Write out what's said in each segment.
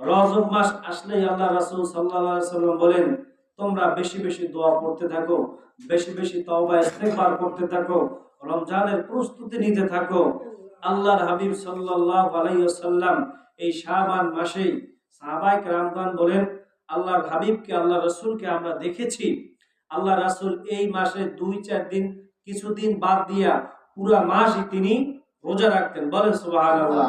রজব মাস আসলেই আল্লাহ রাসূল আলাইহি সাল্লাম বলেন, তোমরা বেশি বেশি দোয়া করতে থাকো, বেশি বেশি তওবা, ইস্তেগফার করতে থাকো, রমজানের প্রস্তুতি নিতে থাকো। আল্লাহর হাবিব সাল্লাল্লাহু আলাইহি ওয়াসাল্লাম এই শাবান মাসেই সাহাবায়ে কেরামগণ বলেন, আল্লাহর হাবিবকে আল্লাহ রাসূলকে আমরা দেখেছি। আল্লাহ রাসূল এই মাসে দুই চার দিন, কিছুদিন বাদ দিয়া পুরা মাসই তিনি রোজা রাখতেন। বলেন সুবহানাল্লাহ।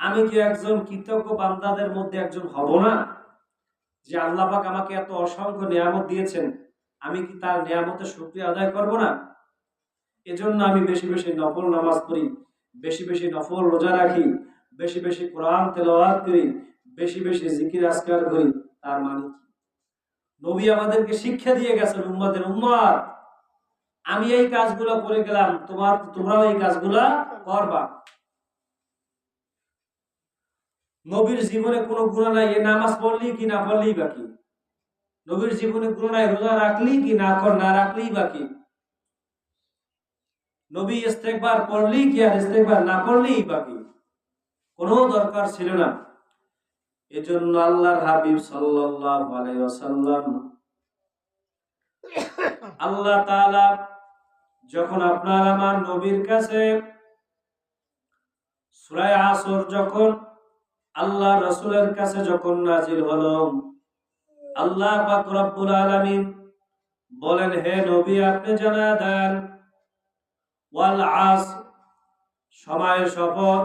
আমি কি একজন কৃতজ্ঞ বান্দাদের মধ্যে একজন হব না? যে আল্লাহ পাক আমাকে এত অসংখ্য নিয়ামত দিয়েছেন, আমি কি তার নিয়ামতের শুকরিয়া আদায় করব না? এজন্য আমি বেশি বেশি নফল নামাজ পড়ি, বেশি বেশি নফল রোজা রাখি, বেশি বেশি কোরআন তেলাওয়াত করি, বেশি বেশি জিকির আজকার করি, তার মানে নবী আমাদেরকে শিক্ষা দিয়ে গেছেন, উম্মাদের উম্মাদ, আমি এই কাজগুলো করে গেলাম, তোমার তোমরাও এই কাজগুলা করবা। নবীর জীবনে কোনো গুণা নাই, এ নামাজ পড়লি কি না পড়লেই বাকি নবীর জীবনে গুণা নাই, রোজা রাখলি কি না কর, না রাখলেই বাকি নবী ইস্তেকবার পড়লি কি আর ইস্তেকবার না পড়লেই বাকি কোনো দরকার ছিল না। এজন্য আল্লাহর হাবিব সাল্লাল্লাহু আলাইহি ওয়াসাল্লাম আল্লাহ তাআলা যখন আপনার আমার নবীর কাছে সূরা আসর যখন আল্লাহ রসুলের কাছে যখন নাজিল হলো আল্লাহ পাক বলেন, হে নবী, আপনি জানা দেন, ওয়াল আস, সময়ের শপথ,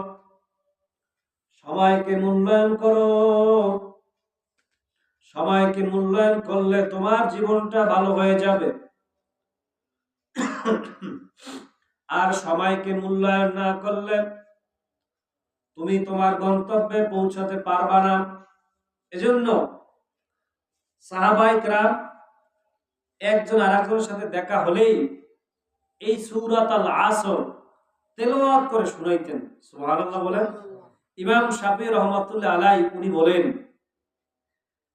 সময়কে মূল্যায়ন করো। সময়কে মূল্যায়ন করলে তোমার জীবনটা ভালো হয়ে যাবে। আর সময়কে মূল্যায়ন না করলে তুমি তোমার গন্তব্যে পৌঁছাতে পারবা না। এজন্য সাহাবাইকরা একজন আরেকজনের সাথে দেখা হলেই এই সূরাত আল আসর তেলাওয়াত করে শুনাইতেন। সুবহানাল্লাহ বলেন। ইমাম শাফি রহমাতুল্লাহ আলাই উনি বলেন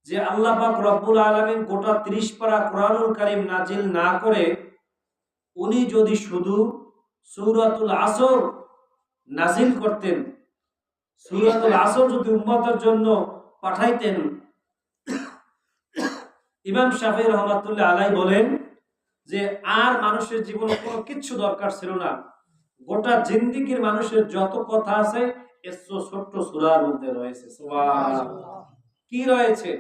যে আল্লাহ পাক রব্বুল আলামিন গোটা 30 পারা কোরআনুল কারীম নাজিল না করে উনি যদি শুধু সূরাতুল আসর নাজিল করতেন সূরাতুল আসর যদি উম্মতের জন্য পাঠাইতেন। ইমাম শাফি রহমাতুল্লাহ আলাই বলেন যে, আর মানুষের জীবনে কোনো কিচ্ছু দরকার ছিল না। গোটা জিন্দিগির মানুষের যত কথা আছে ছোট্ট সূরার মধ্যে রয়েছে। কি রয়েছে?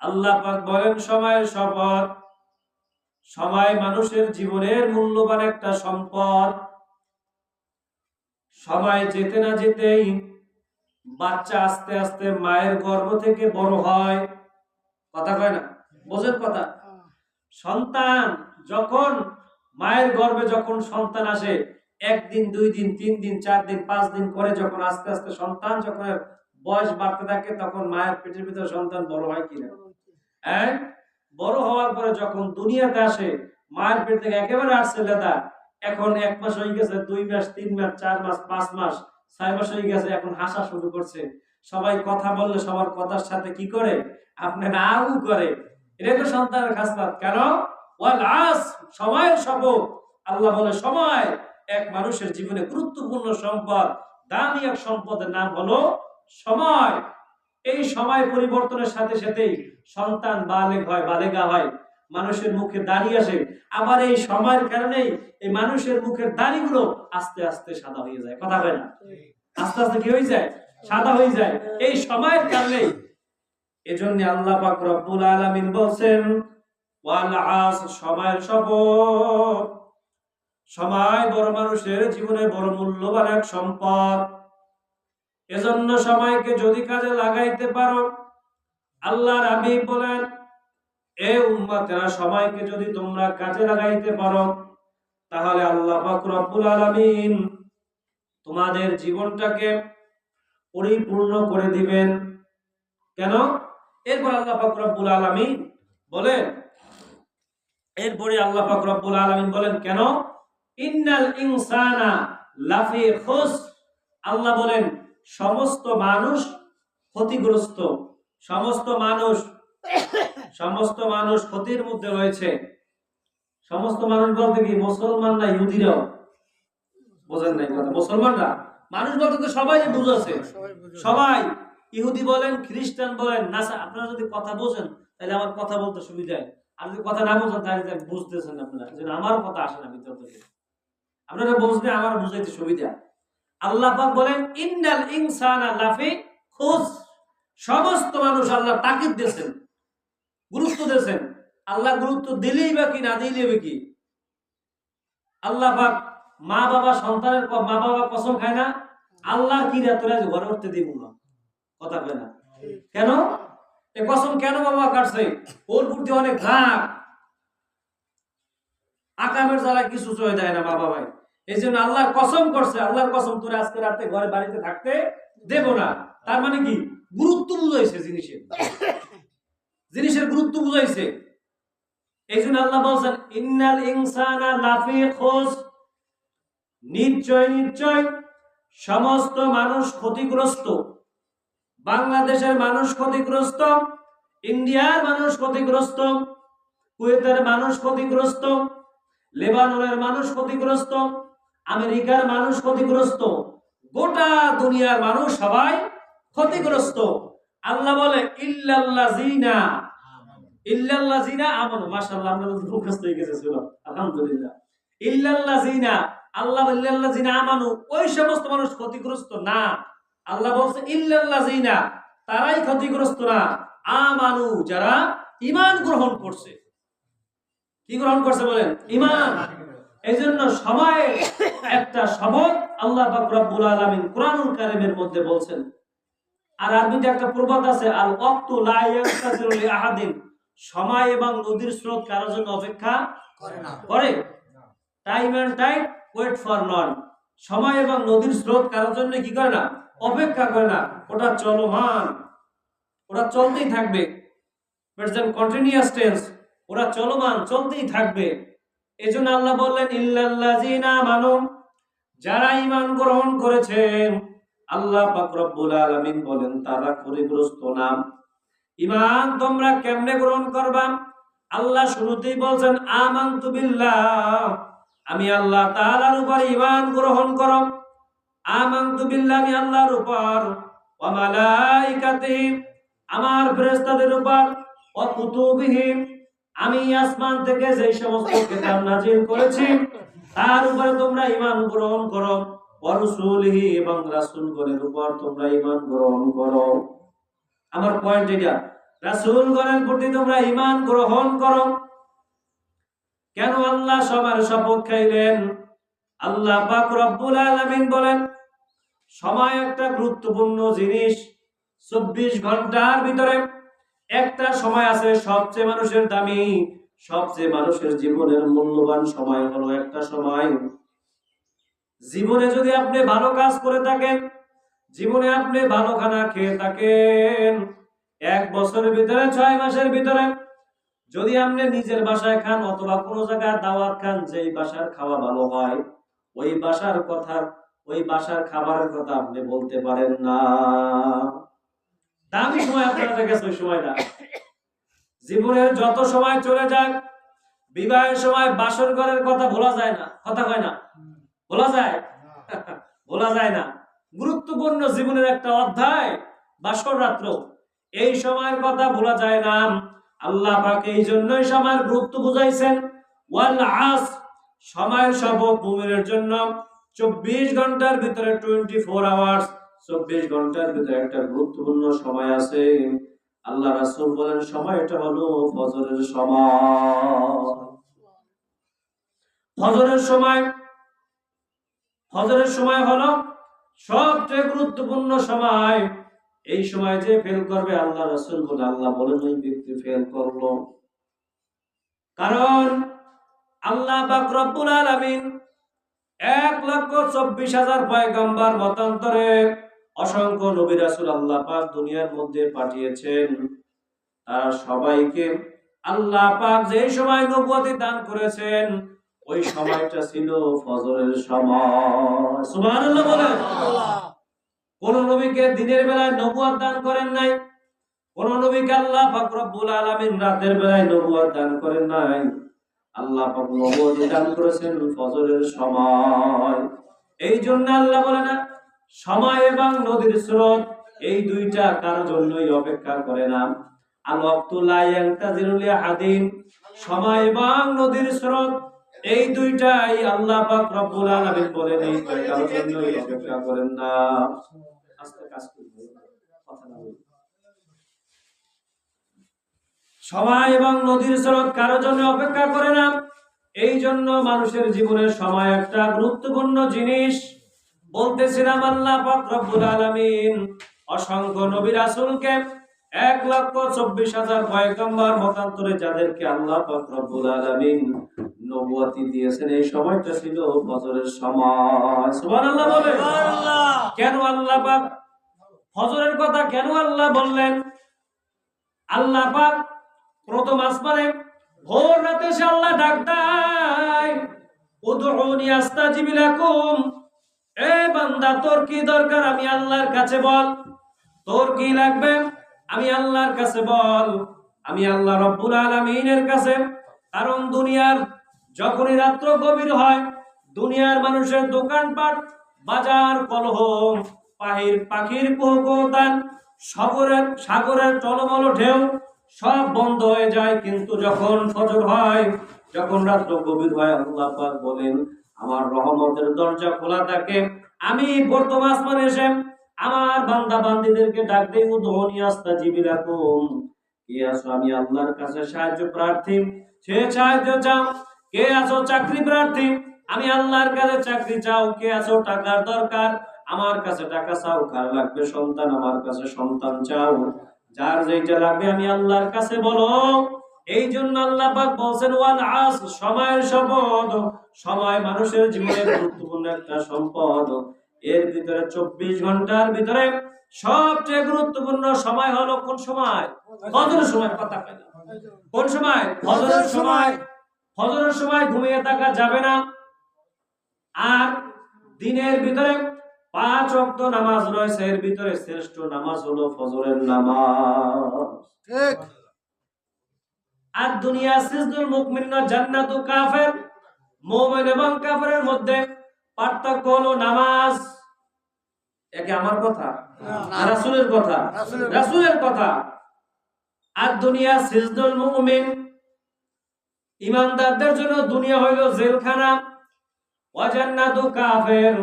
আল্লাহ বলেন, সময়ের শপথ। সময় মানুষের জীবনের মূল্যবান একটা সম্পদ। সময় যেতে না যেতেই বাচ্চা আস্তে আস্তে মায়ের গর্ভ থেকে বড় হয়। কথা কয় না? বোঝেন কথা? সন্তান যখন মায়ের গর্ভে যখন সন্তান আসে, একদিন, দুই দিন, তিন দিন, চার দিন, পাঁচ দিন করে যখন আস্তে আস্তে সন্তান যখন বয়স বাড়তে থাকে, তখন মায়ের পেটের ভিতরে সন্তান বড় হয় কিনা হ্যাঁ? বড় হওয়ার পরে যখন দুনিয়াতে আসে, মায়ের পেট থেকে একেবারে আসছে লেদা এখন এক মাস হয়ে গেছে, দুই মাস, তিন মাস, চার মাস, পাঁচ মাস, ছয় মাস হয়ে গেছে, এখন হাসা শুরু করছে। সবাই কথা বললে সবার কথার সাথে কি করে? আপনার আউ করে। এটা তো সন্তানের খাসলাত কেন? সময়ের আল্লাহ বলে, সময় এক মানুষের জীবনে গুরুত্বপূর্ণ সম্পদ। দামি এক সম্পদের নাম হলো সময়। এই সময় পরিবর্তনের সাথে সাথেই সন্তান বালেগ হয়, বালেগা হয়। মানুষের মুখে দাড়ি আসে। আবার এই সময়ের কারণেই এই মানুষের মুখের দাড়িগুলো আস্তে আস্তে সাদা হয়ে যায়। কথা হয় না? আস্তে আস্তে কি হয়ে যায়? সাদা হয়ে যায়। এই সময়ের কারণে এজন্য আল্লাহ পাক রব্বুল আলামিন বলছেন, ওয়াল আস, সময়ের শপথ। সময় বড় মানুষের জীবনে বড় মূল্যবান এক সম্পদ। এজন্য সময়কে যদি কাজে লাগাইতে পারো, আল্লাহর হাবিব বলেন এ সময়কে যদি তোমরা কাজে লাগাইতে পারো, তাহলে আল্লাহ রব্বুল আলামিন তোমাদের জীবনটাকে পরিপূর্ণ করে দিবেন। কেন? এরপর আল্লাহ রব্বুল আলামিন বলেন, এরপরে আল্লাহ রব্বুল আলামিন বলেন, কেন? ইন্নাল ইনসানা লাফি খুস। আল্লাহ বলেন, সমস্ত মানুষ ক্ষতিগ্রস্ত, সমস্ত মানুষ সমস্ত মানুষ ক্ষতির মধ্যে রয়েছে। সমস্ত মানুষ বলতে কি মুসলমান না ইহুদিরাও? বোঝেন নাই কথা। মুসলমানরা মানুষ বলতে তো সবাই বুঝেছে সবাই ইহুদি বলেন খ্রিস্টান বলেন নাসা আপনারা যদি কথা বোঝেন তাহলে আমার কথা বলতে সুবিধা আর যদি কথা না বোঝেন তাহলে বুঝতেছেন আপনারা জন্য আমার কথা আসে না ভিতর থেকে। আপনারা বুঝলে আমার বুঝাইতে সুবিধা। আল্লাহ পাক বলেন ইন্নাল ইনসানা লাফি খুস সমস্ত মানুষ আল্লাহ তাকিদ দিয়েছেন। গুরুত্ব দিয়েছেন। আল্লাহ গুরুত্ব দিলেই বা কি, না দিলেই বা কি? আল্লাহ পাক মা বাবা সন্তানের মা বাবা কসম খায় না, আল্লাহ কি রে তোরা ঘরে উঠতে দিব না? কথা কয় না। কেন? এ কসম কেন বাবা কাটছে? ওর বুদ্ধি অনেক ঘাট আকামের জ্বালা কিছু চয়ে দেয় না বাবা ভাই। এই জন্য আল্লাহ কসম করছে, আল্লাহর কসম তোরা আজকে রাতে ঘরে বাড়িতে থাকতে দেব না। তার মানে কি? গুরুত্ব বুঝাইছে জিনিসের। জিনিসের গুরুত্ব বুঝাইছে। এই জন্য আল্লাহ বলছেন, ইন্নাল ইনসানা লাফি খুস নিশ্চয় নিশ্চয়, সমস্ত মানুষ ক্ষতিগ্রস্ত। বাংলাদেশের মানুষ ক্ষতিগ্রস্ত, ইন্ডিয়ার মানুষ ক্ষতিগ্রস্ত, কুয়েতের মানুষ ক্ষতিগ্রস্ত, লেবাননের মানুষ ক্ষতিগ্রস্ত, আমেরিকার মানুষ ক্ষতিগ্রস্ত, গোটা দুনিয়ার মানুষ সবাই ক্ষতিগ্রস্ত। আল্লাহ বলে, ইল্লাল্লাযিনা ইল্লাল্লাযিনা আমানু। মাশাআল্লাহ, আমরা তো মুখস্থ হয়ে গেছে, সুরা। আলহামদুলিল্লাহ। ইল্লাল্লাযিনা, আল্লাহ ইল্লাল্লাযিনা আমানু ওই সমস্ত মানুষ ক্ষতিগ্রস্ত না। আল্লাহ বলছে, ইল্লাল্লাযিনা তারাই ক্ষতিগ্রস্ত না। আমানু, যারা ঈমান গ্রহণ করছে। কি গ্রহণ করছে বলেন? ঈমান। এই জন্য সময়, একটা শপথ আল্লাহ পাক রব্বুল আলামিন কোরআনুল কারীমের মধ্যে বলছেন আর আরবিতে একটা প্রবাদ আছে আল লি আহাদিন। সময় এবং নদীর স্রোত কারোর জন্য অপেক্ষা করে না। করে। Time and time wait for none সময় এবং নদীর স্রোত কারোর জন্য কি করে না? অপেক্ষা করে না। ওটা চলমান। ওরা চলতেই থাকবে। প্রেজেন্ট কন্টিনিউয়াস টেন্স ওরা চলমান চলতেই থাকবে। এজন্য আল্লাহ বললেন ইল্লাল্লাযিনা আমানু যারা ঈমান গ্রহণ করেছেন আল্লাহ রব্বুল বলেন, তারা ক্ষতিগ্রস্ত না। ঈমান তোমরা কেমনে গ্রহণ করবা? আল্লাহ শুরুতেই বলছেন আমি আল্লাহ তাআলার উপর ঈমান গ্রহণ করো। আমানতু বিল্লাহ আমি আল্লাহর উপর। আমার ফেরেশতাদের উপর। ওয়া কুতুবিহি আমি আসমান থেকে যে সমস্ত কিতাব নাজিল করেছি, তার উপরে তোমরা ইমান গ্রহণ করো। এবং রাসূলগণের উপর তোমরা ঈমান গ্রহণ করো। আমার পয়েন্ট এটা, রাসূলগণের প্রতি তোমরা ঈমান গ্রহণ করো। কেন আল্লাহ সবার আল্লাহ বলেন, সময় একটা গুরুত্বপূর্ণ জিনিস, চব্বিশ ঘণ্টার ভিতরে একটা সময় আছে সবচেয়ে মানুষের দামি, সবচেয়ে মানুষের জীবনের মূল্যবান সময় হলো একটা সময়। জীবনে যদি আপনি ভালো কাজ করে থাকেন, জীবনে আপনি ভালো খানা খেয়ে থাকেন, এক বছরের ভিতরে, ছয় মাসের ভিতরে, যদি আপনি নিজের বাসায় খান অথবা কোনো জায়গায় দাওয়াত খান, যেই বাসার খাওয়া ভালো হয়, ওই বাসার কথা, ওই বাসার খাবারের কথা আপনি বলতে পারেন না। দামি সময় আপনার গেছে ওই সময়টা জীবনের যত সময় চলে যাক বিবাহের সময় বাসর ঘরের কথা ভোলা যায় না, কথা কয় না। বলা যায়? বলা যায় না। গুরুত্বপূর্ণ জীবনের একটা অধ্যায়, বাসর রাত্র। এই সময়ের কথা ভোলা যায় না। আল্লাহ পাক এই জন্যই সময়ের গুরুত্ব বুঝাইছেন। ওয়াল আস, সময়ের মুমিনের জন্য চব্বিশ ঘণ্টার ভিতরে টোয়েন্টি ফোর আওয়ার্স চব্বিশ ঘণ্টার ভিতরে একটা গুরুত্বপূর্ণ সময় আছে। আল্লাহ রাসূল বলেন, সময়টা হলো ফজরের সময়। ফজরের সময় ফজরের সময় হলো সবচেয়ে গুরুত্বপূর্ণ সময়। এই সময় যে ফেল করবে আল্লাহ, রাসূল বলে আল্লাহ বলেন, ওই ব্যক্তি ফেল করল। কারণ আল্লাহ পাক রব্বুল আলামিন এক লক্ষ চব্বিশ হাজার পয়গম্বর মতান্তরে অসংখ্য নবী রাসূল আল্লাহ পাক দুনিয়ার মধ্যে পাঠিয়েছেন। তারা সবাইকে আল্লাহ পাক যে সময় নবুয়তি দান করেছেন ওই সময়টা ছিল ফজরের সময়। কোন নবীকে দিনের বেলায় নবুয়ত দান করেন নাই? কোন নবীকে আল্লাহ পাক রব্বুল আলামিন রাতের বেলায় নবুয়ত দান করেন নাই? আল্লাহ দান করেছেন ফজরের সময়। এই জন্য আল্লাহ বলে না, সময় এবং নদীর স্রোত এই দুইটা কারোর জন্যই অপেক্ষা করে না। আল সময় এবং নদীর স্রোত এই দুইটাই আল্লাহ পাক রব্বুল আলামিন বলেন, এই অপেক্ষা করেন না। আস্তে কাজ সময় এবং নদীর স্রোত কারও জন্য অপেক্ষা করে না। এই জন্য মানুষের জীবনের সময় একটা গুরুত্বপূর্ণ জিনিস বলতেছিলাম, আল্লাহ পাক রব্বুল আলামিন অসংখ্য নবী রাসূলকে এক লক্ষ চব্বিশ হাজার পয়গম্বর মতান্তরে যাদেরকে আল্লাহ রব্বুল আলামিন নবুয়তি দিয়েছেন এই সময়টা ছিল ফজরের সময়। সুবহানাল্লাহ বলে কেন আল্লাহ পাক? ফজরের কথা কেন আল্লাহ বললেন? আল্লাহ পাক প্রথম আসমানে ভোর রাতে সে আল্লাহ ডাক দেয় উদউনি আস্তাজিব লাকুম। এ বান্দা তোর কি দরকার? আমি আল্লাহর কাছে বল। তোর কি লাগবে? আমি আল্লাহর কাছে বল, আমি আল্লাহ রব্বুল আলামিনের কাছে। কারণ দুনিয়ার যখনই রাত্র গভীর হয়, দুনিয়ার মানুষের দোকানপাট, বাজার, কলহ পাহির পাখির কুহকতান সাগরের সাগরের টলমল ঢেউ, সব বন্ধ হয়ে যায়। কিন্তু যখন ফজর হয়, যখন রাত্র গভীর হয়, আল্লাহ বলেন, আমার রহমতের দরজা খোলা থাকে। আমি বর্তমান এসে আমার বান্দা বান্দিদেরকে ডাক দেই উদহনি আস্তা জিবিলাকুম কে আছো আমি আল্লাহর কাছে সাহায্য প্রার্থী? সে সাহায্য চাও। কে আছো চাকরি প্রার্থী? আমি আল্লাহর কাছে চাকরি চাও। কে আছো টাকার দরকার? আমার কাছে টাকা চাও। কার লাগবে সন্তান? আমার কাছে সন্তান চাও। যার যেটা লাগবে আমি আল্লাহর কাছে বলো। এই জন্য আল্লাহ পাক বলছেন, ওয়াল আস, সময়ের শপথ। সময় মানুষের জীবনের গুরুত্বপূর্ণ একটা সম্পদ। এর ভিতরে চব্বিশ ঘণ্টার ভিতরে সবচেয়ে গুরুত্বপূর্ণ সময় হলো কোন সময়? ফজরের সময় কথা। কোন সময়? ফজরের সময়। ফজরের সময় ঘুমিয়ে থাকা যাবে না। আর দিনের ভিতরে পাঁচ অক্ত নামাজ রয়েছে এর ভিতরে শ্রেষ্ঠ নামাজ হলো ফজরের নামাজ। ঠিক। আর দুনিয়া সিজদুল মুকমিনা জান্নাতু কাফের মুমিন এবং কাফেরের মধ্যে পার্থক্য হলো নামাজ। একে আমার কথা? রাসূলের কথা? রাসূলের- কথা। আর দুনিয়া সিজদুল মুমিন। ইমানদারদের জন্য দুনিয়া হইল জেলখানা। ওয়া জান্নাতু কাফের।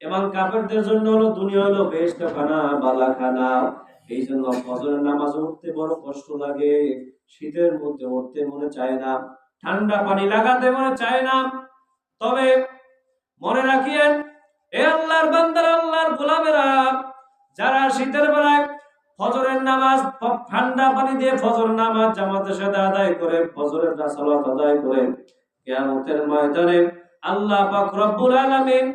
এবং কাফেরদের জন্য হলো দুনিয়া হলো বেহেশতখানা বালাখানা। এই জন্য ফজরের নামাজ উঠতে বড় কষ্ট লাগে। শীতের মধ্যে উঠতে মনে চায় না। ঠান্ডা পানি লাগাতে মনে চায় না। তবে মনে রাখিয়েন, এ আল্লাহর বান্দার আল্লাহর গোলামেরা, যারা শীতের বেলায় ফজরের নামাজ, ঠান্ডা পানি দিয়ে ফজর নামাজ জামাতের সাথে আদায় করে, ফজরের সালাত আদায় করে, কিয়ামতের ময়দানে আল্লাহ পাক রব্বুল আলামিন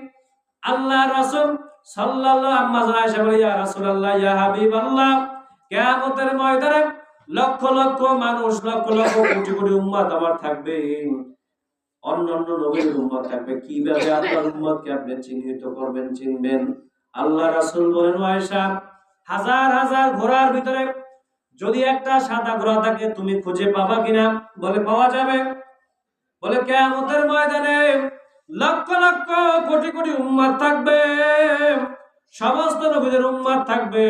আল্লাহ রাসূল সাল্লাল্লাহু আম্মা আয়েশা বলে, ইয়া রাসূলুল্লাহ, ইয়া হাবিবাল্লাহ, কিয়ামতের ময়দানে লক্ষ লক্ষ মানুষ, লক্ষ লক্ষ কোটি কোটি উম্মত আমার থাকবে অন্যান্য নবীর উম্মত থাকবে। কীভাবে আল্লাহর উম্মতকে আপনি চিহ্নিত করবেন, চিনবেন? আল্লাহ রাসুল বলেন হাজার হাজার ঘোড়ার ভিতরে যদি একটা সাদা ঘোড়া থাকে, তুমি খুঁজে পাবা কিনা? বলে, পাওয়া যাবে। বলে, কিয়ামতের ময়দানে লক্ষ লক্ষ কোটি কোটি উম্মত থাকবে। সমস্ত নবীদের উম্মত থাকবে।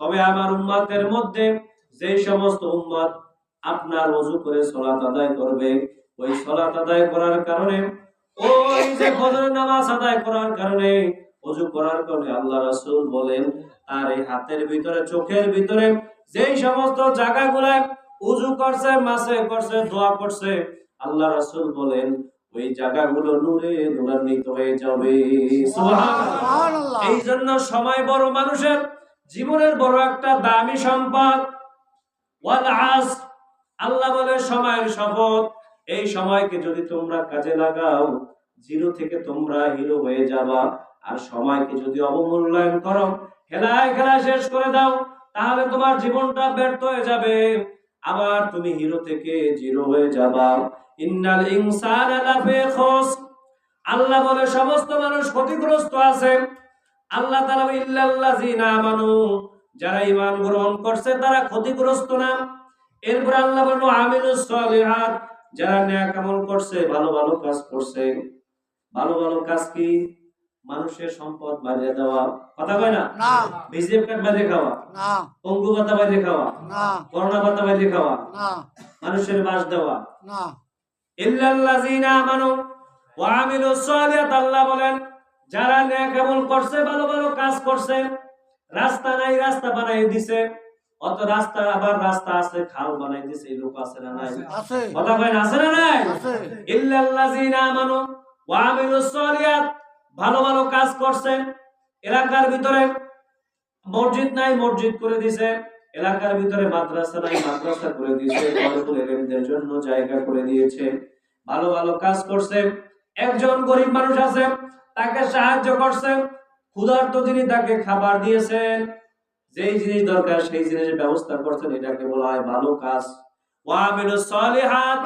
তবে আমার উম্মতের মধ্যে যে সমস্ত উম্মত আপনার ওযু করে সালাত আদায় করবে ওই সালাত আদায় করার কারণে ওই যে ফজরের নামাজ আদায় করার কারণে ওযু করার কারণে আল্লাহ রাসূল বলেন তার এই হাতের ভিতরে চোখের ভিতরে যেই সমস্ত জায়গাগুলায় উজু করছে মাসে করছে দোয়া করছে আল্লাহ রাসূল বলেন ওই জায়গাগুলো নূরে নূরান্বিত হয়ে যাবে। সুবহানাল্লাহ। এই জন্য সময় বড় মানুষের জীবনের বড় একটা দামি সম্পদ ওয়াল আস আল্লাহ বলে সময়ের শপথ। এই সময়কে যদি তোমরা কাজে লাগাও, জিরো থেকে তোমরা হিরো হয়ে যাবা। আর সময়কে যদি অবমূল্যায়ন করো, খেলায় খেলায় শেষ করে দাও, তাহলে তোমার জীবনটা ব্যর্থ হয়ে যাবে। আবার তুমি হিরো থেকে জিরো হয়ে যাবা। ইন্নাল ইনসানা আল্লাহ বলে, সমস্ত মানুষ ক্ষতিগ্রস্ত আছে। আল্লাহ তাআলা ইল্লাল্লাযিনা আমানু। যারা ঈমান গ্রহণ করছে, তারা ক্ষতিগ্রস্ত না। এরপর আল্লাহ বলল আমিলুস সলিহাত। যারা নেক আমল করছে ভালো ভালো কাজ করছে ভালো ভালো কাজ কি মানুষের সম্পদ বাড়িয়ে দেওয়া? কথা কয় না? বিজেপি কার্ড বাড়িয়ে খাওয়া? না। পঙ্গু ভাতা বাড়িয়ে খাওয়া? না। করোনা পাতা বাড়িয়ে খাওয়া? না। মানুষের বাস দেওয়া? না। ইল্লাল্লাযিনা আমানু ওয়া আমিলুস সালিহাত আল্লাহ বলেন যারা নেক আমল করছে ভালো ভালো কাজ করছে রাস্তা নাই রাস্তা বানাই দিছে অত রাস্তা আবার রাস্তা আছে খাল বানাই দিছে লোক আছে না নাই? কথা কয় আছে না নাই? ইল্লাল্লাযিনা আমানু ওয়া আমিলুস সালিহাত ভালো ভালো কাজ করছে এলাকার ভিতরে মসজিদ নাই মসজিদ করে দিছে এলাকার ভিতরে মাদ্রাসা নাই মাদ্রাসা করে দিয়েছে জন্য জায়গা করে দিয়েছে ভালো ভালো কাজ করছে একজন গরিব মানুষ আছে তাকে সাহায্য করছে ক্ষুধার্ত তিনি তাকে খাবার দিয়েছেন যেই জিনিস দরকার সেই জিনিসের ব্যবস্থা করছেন এটাকে বলা হয় ভালো কাজ। সালিহাত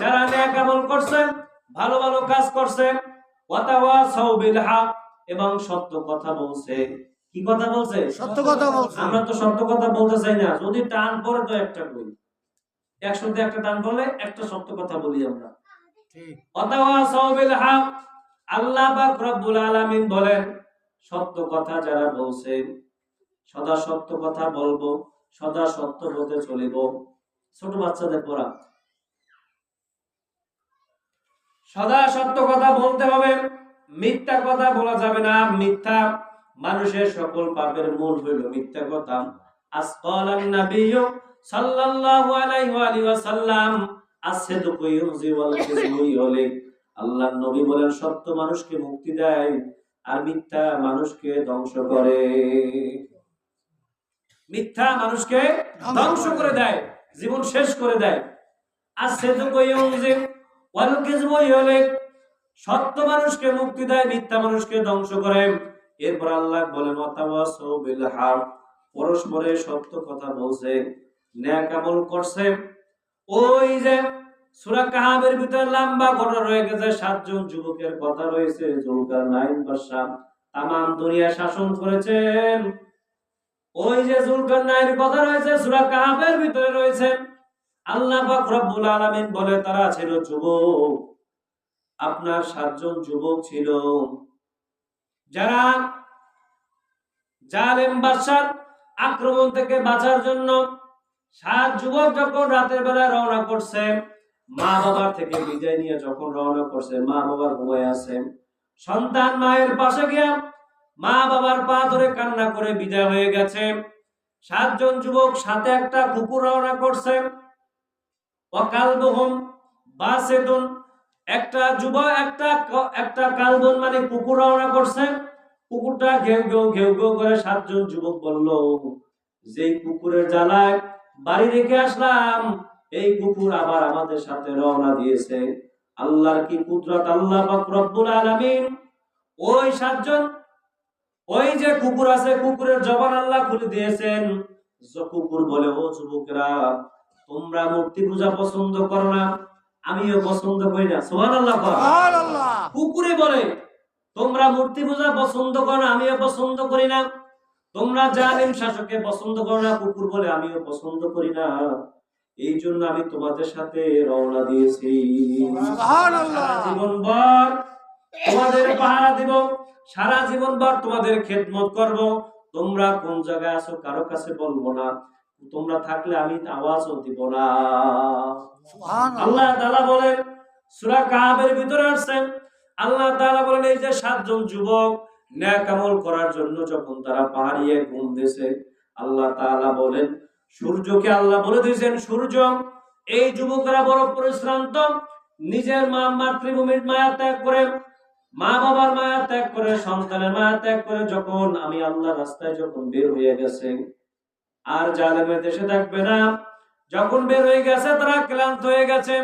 যারা নেক আমল করছে ভালো ভালো কাজ করছে ওয়াতাওয়াসাউ বিল হক এবং সত্য কথা বলছে। কি কথা বলছে? সত্য কথা বলছে। আমরা তো সত্য কথা বলতে চাই না। যদি টান পড়ে তো একটা বই একটা টান পড়লে একটা সত্য কথা বলি আমরা। ঠিক। ওয়াতাওয়াসাউ বিল হক আল্লাহ পাক রব্বুল আলামিন বলেন সত্য কথা যারা বলছে সদা সত্য কথা বলব, সদা সত্য বলতে চলিব। ছোট বাচ্চাদের পড়া। সদা সত্য কথা বলতে হবে, মিথ্যা কথা বলা যাবে না। মিথ্যা মানুষের সকল পাপের মূল হইল মিথ্যা কথা। আসকালান সাল্লাল্লাহু আলাইহি ওয়া আলিহি ওয়াসাল্লাম। ওয়াল আল্লাহর নবী বলেন, সত্য মানুষকে মুক্তি দেয় আর মিথ্যা মানুষকে ধ্বংস করে। মিথ্যা মানুষকে ধ্বংস করে দেয়, জীবন শেষ করে দেয়। আর সে তো সত্য মানুষকে মুক্তি দেয়, মিথ্যা মানুষকে ধ্বংস করে। এরপর আল্লাহ বিল পরস্পরে সত্য কথা বলছে, ন্যাক আমল করছে। ওই যে সূরা কাহাবের ভিতরে লম্বা ঘটনা রয়ে গেছে, সাতজন যুবকের কথা রয়েছে, জুলকার নাইন বাদশা তামাম দুনিয়া শাসন করেছেন। ওই যে জুলকারনাইয়ের কথা রয়েছে, সূরা কাহাবের ভিতরে রয়েছে। আল্লাহ পাক রব্বুল আলামিন বলে, তারা ছিল যুবক। আপনার সাতজন যুবক ছিল। যারা জালেম বাদশার আক্রমণ থেকে বাঁচার জন্য সাত যুবক যখন রাতের বেলা রওনা করছে, মা বাবার থেকে বিদায় নিয়ে যখন রওনা করছে, মা বাবার ঘুমায় আছে। সন্তান মায়ের পাশে গিয়া মা বাবার পা ধরে কান্না করে বিদায় হয়ে গেছে। সাতজন যুবক সাথে একটা কুকুর রওনা করছে। অকালবহম বাসেতুন একটা যুবক, একটা একটা কালবন মানে কুকুর রওনা করছে। কুকুরটা ঘেউ ঘেউ ঘেউ ঘেউ করে সাতজন যুবক বলল, যেই কুকুরের জ্বালায় বাড়ি রেখে আসলাম, এই কুকুর আবার আমাদের সাথে রওনা দিয়েছে। আল্লাহর কি কুদরত, আল্লাহ রব্বুল আলামিন ওই সাতজন ওই যে কুকুর আছে কুকুরের জবান আল্লাহ খুলে দিয়েছেন। কুকুর বলে ও যুবকরা তোমরা মূর্তি পূজা পছন্দ করো না। আমিও পছন্দ করি না। কর সুবহানাল্লাহ। কুকুরে বলে তোমরা মূর্তি পূজা পছন্দ করো না আমিও পছন্দ করি না। তোমরা জালিম শাসককে পছন্দ করো না। কুকুর বলে আমিও পছন্দ করি না। এই জন্য আমি তোমাদের সাথে রওনা দিয়েছি। জীবন ভর তোমাদের পাহারা দিব। সারা জীবন ভর তোমাদের খেদমত করব। তোমরা কোন জায়গায় আছো কারও কাছে বলব না। তোমরা থাকলে আমি আওয়াজও দিব না। আল্লাহ তাআলা বলেন সূরা কাহাবের ভিতরে আসছেন আল্লাহ তাআলা বলেন এই যে সাতজন যুবক ন্যাক আমল করার জন্য যখন তারা পাহাড়িয়ে ঘুম দিয়েছে আল্লাহ তাআলা বলেন সূর্যকে আল্লাহ বলে দিয়েছেন সূর্য এই যুবকরা বড় পরিশ্রান্ত নিজের মা মাতৃভূমির মায়া ত্যাগ করে মা বাবার মায়া ত্যাগ করে সন্তানের মায়া ত্যাগ করে যখন আমি আল্লাহ রাস্তায় যখন বের হয়ে গেছে আর জালেমের দেশে থাকবে না যখন বের হয়ে গেছে তারা ক্লান্ত হয়ে গেছে।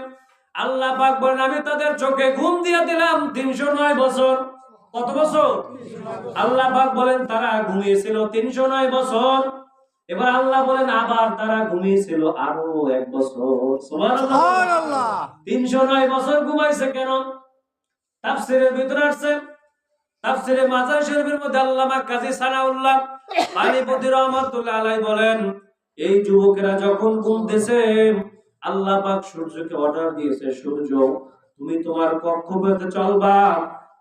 আল্লাহ পাক বলেন আমি তাদের চোখে ঘুম দিয়ে দিলাম তিনশো নয় বছর। কত বছর? আল্লাহ পাক বলেন তারা ঘুমিয়েছিল তিনশো নয় বছর। এবার আল্লাহ বলেন আবার তারা ঘুমিয়েছিল আরও এক বছর। তিনশো নয় বছর ঘুমাইছে কেন? তাফসিরের ভিতরে আসছে। তাফসিরে মাজার শরীফের মধ্যে আল্লামা কাজী সানাউল্লাহ পানিপতি রহমাতুল্লাহ আলাই বলেন এই যুবকেরা যখন ঘুমতেছে আল্লাহ পাক সূর্যকে অর্ডার দিয়েছে সূর্য তুমি তোমার কক্ষ পেতে চলবা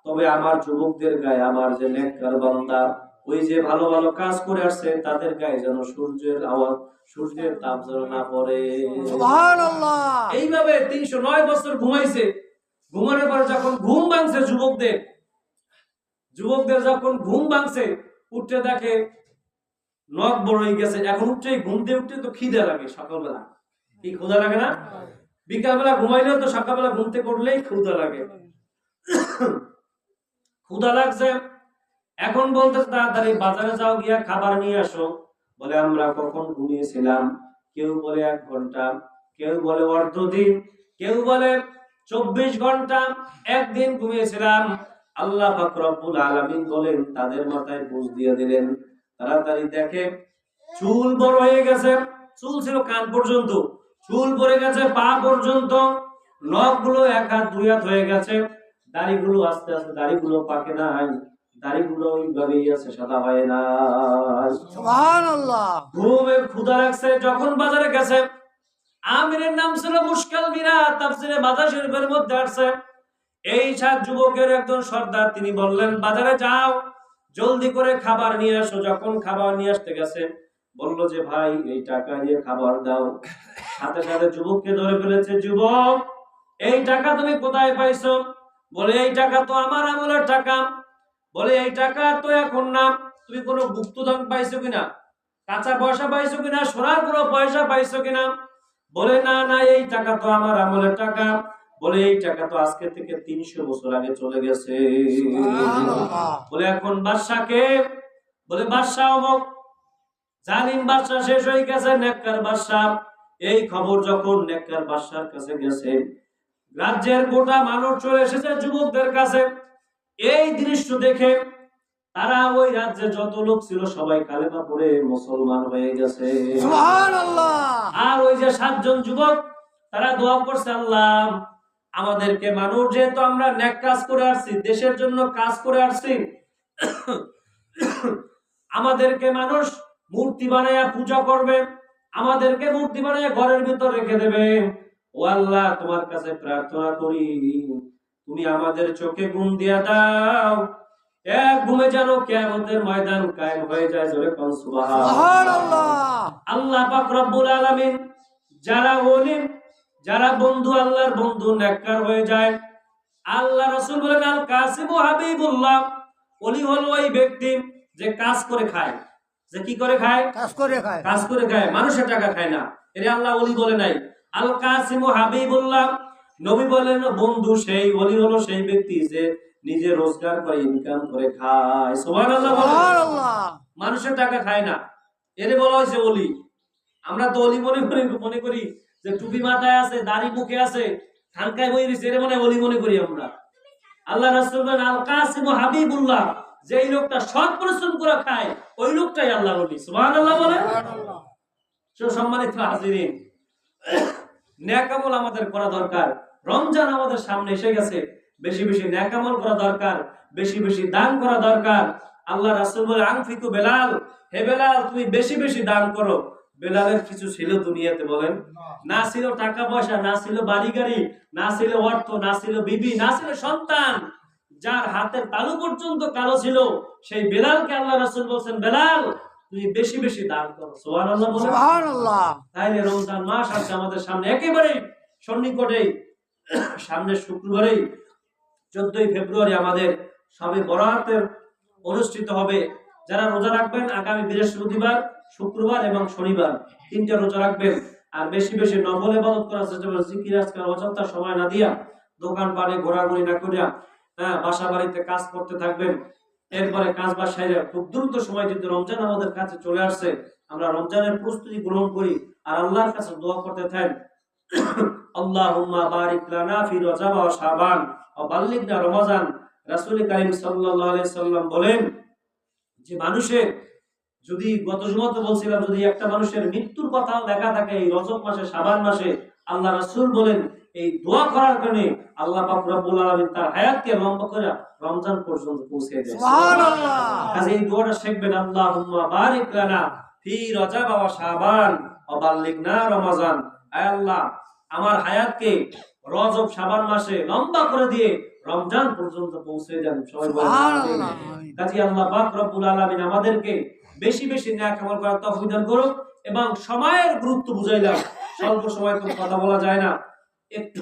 তবে আমার যুবকদের গায়ে আমার যে নেককার বান্দা ওই যে ভালো ভালো কাজ করে আসছে তাদের গায়ে যেন সূর্যের আওয়াজ সূর্যের তাপ যেন না পড়ে। সুবহানাল্লাহ। এইভাবে তিনশো নয় বছর ঘুমাইছে। ঘুমানোর পরে যখন ঘুম ভাঙছে যুবকদের যুবকদের যখন ঘুম ভাঙছে, উঠতে দেখে নখ বড় হয়ে গেছে। এখন উঠতে ঘুম দিয়ে উঠতে তো খিদে লাগে সকালবেলা। কি ক্ষুধা লাগে না? বিকালবেলা ঘুমাইলেও তো সকালবেলা ঘুম থেকে উঠলেই ক্ষুধা লাগে। ক্ষুধা লাগছে। এখন বলতে তাড়াতাড়ি বাজারে যাও, গিয়া খাবার নিয়ে আসো। বলে, আমরা কখন ঘুমিয়েছিলাম? কেউ বলে, এক ঘণ্টা। কেউ বলে, অর্ধ দিন। কেউ বলে চব্বিশ ঘণ্টা একদিন ঘুমিয়েছিলাম। আল্লাহ ফাকরুল আলামিন বলেন তাদের মাথায় বুঝ দিয়ে দিলেন। তাড়াতাড়ি দেখে চুল বড় হয়ে গেছে। চুল ছিল কান পর্যন্ত। চুল পড়ে গেছে পা পর্যন্ত। নখগুলো এক হাত দুই হাত হয়ে গেছে। দাড়িগুলো আস্তে আস্তে দাড়িগুলো পাকে নাই। দাড়িগুলো ওইভাবেই আছে সাদা হয় না ঘুমে ক্ষুধা লাগছে যখন বাজারে গেছে আমিরের নাম ছিল মুশকাল মিরা তাফসিরে বাজার শরীফের মধ্যে আসছে। এই সাত যুবকের একজন সর্দার, তিনি বললেন, বাজারে যাও, জলদি করে খাবার নিয়ে আসো। যখন খাবার নিয়ে আসতে গেছে, বলল যে, ভাই, এই টাকা দিয়ে খাবার দাও। সাথে সাথে যুবককে ধরে ফেলেছে, যুবক, এই টাকা তুমি কোথায় পাইছো? বলে, এই টাকা তো আমার আমলের টাকা। বলে, এই টাকা তো এখন না, তুমি কোনো গুপ্তধন পাইছো কিনা? কাঁচা পয়সা পাইছো কিনা? সোনার কোনো পয়সা পাইছো কিনা? বলে না না এই টাকা তো আমার আমলের টাকা। বলে এই টাকা তো আজকে থেকে তিনশো বছর আগে চলে গেছে। বলে এখন বাদশাকে? বলে বাদশাহ অমক। জালিম বাদশাহ শেষ হয়ে গেছে নেককার বাদশাহ এই খবর যখন নেককার বাদশার কাছে গেছে রাজ্যের গোটা মানুষ চলে এসেছে যুবকদের কাছে। এই দৃশ্য দেখে তারা ওই রাজ্যে যত লোক ছিল সবাই কালেমা পড়ে মুসলমান হয়ে গেছে। আর ওই যে সাতজন যুবক তারা দোয়া করছে আল্লাহ আমাদেরকে মানুষ যেহেতু আমরা ন্যাক কাজ করে আসছি দেশের জন্য কাজ করে আসছি আমাদেরকে মানুষ মূর্তি বানায়া পূজা করবে আমাদেরকে মূর্তি বানায়া ঘরের ভিতর রেখে দেবে। ও আল্লাহ তোমার কাছে প্রার্থনা করি তুমি আমাদের চোখে ঘুম দিয়া দাও এক ঘুমে যেন ময়দান কায়েম হয়ে যায় জোরে কন সুবহানাল্লাহ। সুবহানাল্লাহ। আল্লাহ পাক রব্বুল আলামিন যারা ওলি যারা বন্ধু আল্লাহর বন্ধু নেককার হয়ে যায়। আল্লাহ রাসূল বলেন আল কাসিম হাবিবুল্লাহ। ওলি হলো ওই ব্যক্তি যে কাজ করে খায়। যে কি করে খায়? কাজ করে খায়। কাজ করে খায় মানুষের টাকা খায় না। এর আল্লাহ ওলি বলে নাই। আল কাসিম হাবিবুল্লাহ নবী বলেন বন্ধু সেই ওলি হলো সেই ব্যক্তি যে নিজে রোজগার করে ইনকাম করে খায়। মানুষের টাকা খায় না। এরে বলা হয়েছে অলি আমরা তো অলি মনে করি মনে করি যে টুপি মাথায় আছে দাড়ি মুখে আছে খানকায় বই দিছে এরে মনে অলি মনে করি আমরা। আল্লাহ রাসূল আল কাসিম হাবিবুল্লাহ। যেই লোকটা সৎ পরিশ্রম করে খায় ওই লোকটাই আল্লাহ বলি সুবহানাল্লাহ বলে সুবহানাল্লাহ। সো সম্মানিত হাজিরিন। ন্যাকামল আমাদের করা দরকার। রমজান আমাদের সামনে এসে গেছে। বেশি বেশি ন্যাকামল করা দরকার বেশি বেশি দান করা দরকার। আল্লাহ রাসূল বলে আনফিকু বেলাল। হে বেলাল তুমি বেশি বেশি দান করো। বেলালের কিছু ছিল দুনিয়াতে বলেন। না ছিল টাকা পয়সা না ছিল বাড়ি গাড়ি না ছিল অর্থ না ছিল বিবি না ছিল সন্তান। যার হাতের তালু পর্যন্ত কালো ছিল সেই বেলালকে আল্লাহ রাসূল বলছেন বেলাল তুমি বেশি বেশি দান করো। বলেন। সুবহানাল্লাহ। তাইলে রমজান মাস আছে আমাদের সামনে। একেবারেই সন্নিকটেই সামনে শুক্রবারেই চোদ্দই ফেব্রুয়ারি আমাদের সবে বরাতের অনুষ্ঠিত হবে। যারা রোজা রাখবেন, আগামী বৃহস্পতিবার, শুক্রবার এবং শনিবার তিনটা রোজা রাখবেন। আর বেশি বেশি নফল ইবাদত করার চেষ্টা করবেন। জিকির, আজকাল অযথা সময় না দিয়া দোকান পানে ঘোরাঘুরি না করিয়া হ্যাঁ বাসা বাড়িতে কাজ করতে থাকবেন। এরপরে কাজ বাস সাইরে খুব দ্রুত সময় যদি রমজান আমাদের কাছে চলে আসছে। আমরা রমজানের প্রস্তুতি গ্রহণ করি আর আল্লাহর কাছে দোয়া করতে থাকেন। আল্লাহুম্মা বারিক লানা ফি রজব ওয়া শাবান। রমাজান রাসূল কারীম সাল্লাম বলেন যে মানুষের যদি গত বলছিলাম যদি একটা মানুষের মৃত্যুর কথা লেখা থাকে এই রজব মাসে শাবান মাসে আল্লাহ রাসূল বলেন এই দোয়া করার কারণে আল্লাহ পাক রব্বুল আলামিন তার হায়াতকে লম্বা করে রমজান পর্যন্ত পৌঁছে দেয় সুবহানাল্লাহ। কাজে এই দোয়াটা শিখবেন আল্লাহুম্মা বারিক লানা ফি রজব ওয়া শাবান ওয়া বাল্লিগনা রমাজান। আয় আল্লাহ আমার হায়াতকে রজব শাবান মাসে লম্বা করে দিয়ে রমজান পর্যন্ত পৌঁছে দেন। সবাই। কাজী আল্লাহ পাক রব্বুল আলামিন আমাদেরকে বেশি বেশি ন্যাক আমল করার তৌফিক দান করুন এবং সময়ের গুরুত্ব বুঝাইলাম। স্বল্প সময় তো কথা বলা যায় না। একটু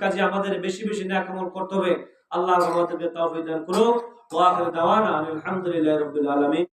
কাজে আমাদের বেশি বেশি ন্যাক আমল করতে হবে। আল্লাহ আমাদেরকে তৌফিক দান করুন ওয়া আখির দাওয়ানা আলহামদুলিল্লাহি রাব্বিল আলামিন।